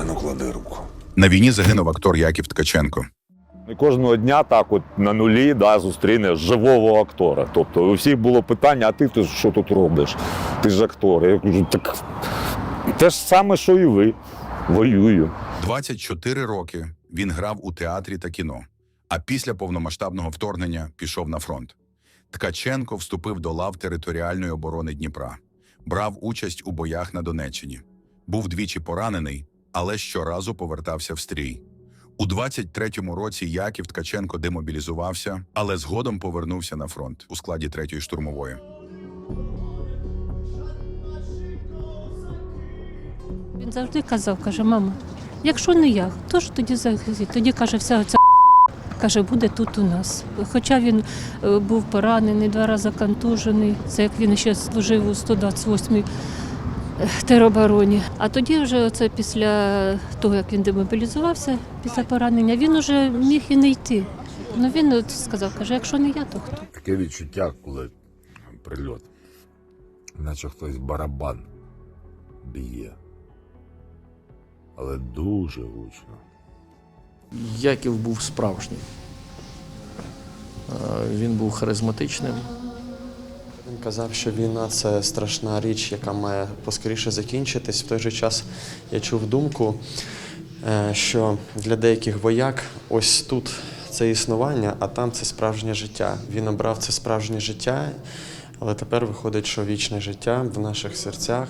А ну клади руку. На війні загинув актор Яків Ткаченко. І кожного дня так от на нулі да, зустрінеш живого актора. Тобто у всіх було питання, а ти тут що тут робиш? Ти ж актор. Я кажу, так те ж саме, що і ви. Воюю. 24 роки він грав у театрі та кіно, а після повномасштабного вторгнення пішов на фронт. Ткаченко вступив до лав територіальної оборони Дніпра, брав участь у боях на Донеччині, був двічі поранений, але щоразу повертався в стрій. У 23-му році Яків Ткаченко демобілізувався, але згодом повернувся на фронт у складі 3-ї штурмової. Він завжди казав, каже, мама, якщо не я, хто ж тоді захистить? Тоді каже, вся ця каже, буде тут у нас. Хоча він е, був поранений, два рази контужений, це як він ще служив у 128-й е, теробороні. А тоді вже оце після того, як він демобілізувався, після поранення, він уже міг і не йти. Ну він от сказав, каже, якщо не я, то хто? Таке відчуття, коли прильот. Наче хтось барабан б'є. Але дуже гучно. Яків був справжній. Е, Він був харизматичним. Він казав, що війна це страшна річ, яка має поскоріше закінчитись. В той же час я чув думку, е, що для деяких вояк ось тут це існування, а там це справжнє життя. Він обрав це справжнє життя, але тепер виходить, що вічне життя в наших серцях.